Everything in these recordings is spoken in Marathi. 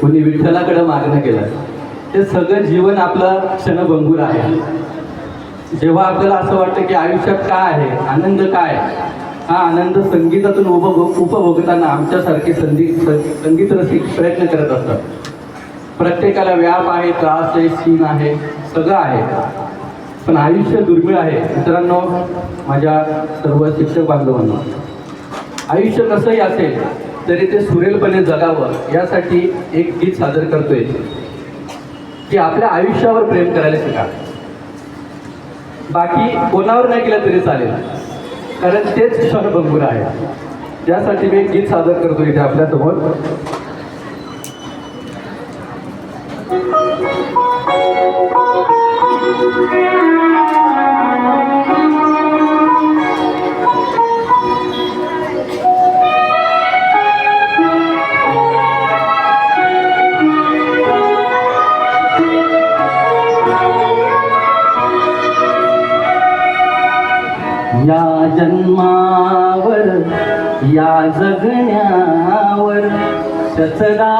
कुणी विठ्ठलाकडे मागणं केलं. ते सगळं जीवन आपलं क्षणभंगूर आहे. जेव्हा आपल्याला असं वाटतं की आयुष्यात काय आहे? आनंद काय? हा आनंद संगीतातून उपभोग उपभोगताना आमच्यासारखे संधी संगीत रसिक प्रयत्न करत असतात. प्रत्येकाला व्याप आहे त्रास आहे सीन आहे सगळं आहे. पण आयुष्य दुर्मिळ आहे. मित्रांनो माझ्या सर्व शिक्षक बांधवांना आयुष्य कसंही असेल तरी ते सुरेलपणे जगावं यासाठी एक गीत सादर करतोय. की आपल्या आयुष्यावर प्रेम करायला शिका. बाकी कोणावर नाही केलं तरी चालेल. कारण तेच क्षणभंगूर आहे. त्यासाठी मी एक गीत सादर करतो इथे आपल्यासमोर. या जन्मावर या जगण्यावर सचदा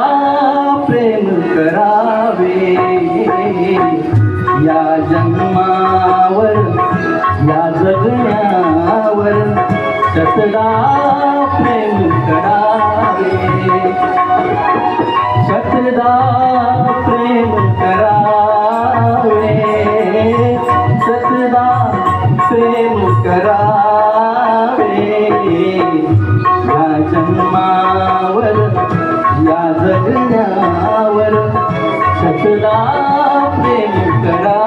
प्रेम करावे. या जन्मावर या जगण्यावर सचदा प्रेम करावे. प्रेम करावे. या जन्मावर या जगण्यावर सतदा प्रेम करा.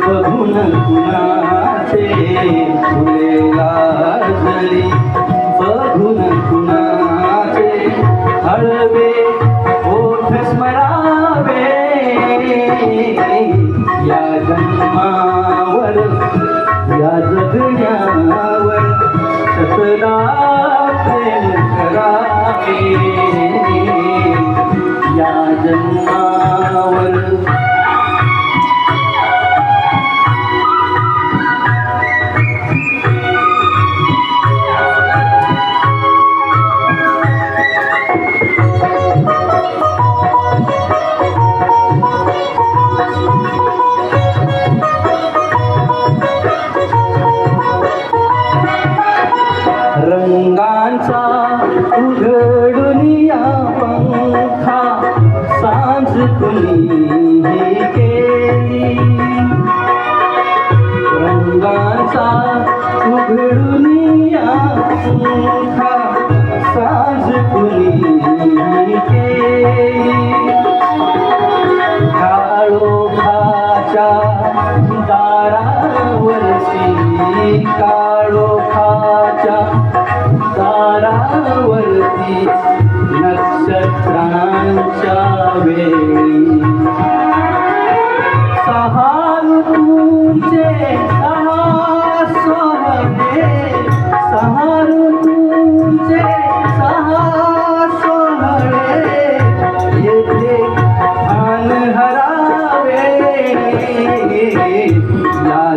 बघून कुणाचे फुले गाजरी रंगांचा उघडून या पंखा सांज कुणी केली. रंगांचा उघडून या पंखा सांज कुणी केली. काळोखाच्या दारावरची काळोखाच्या वरती नक्षत्रांच्या वेळी. सहा ऋतूचे सहा सोहळे. सहा ऋतूचे सहा सोहळे. येथे आन हरावे. या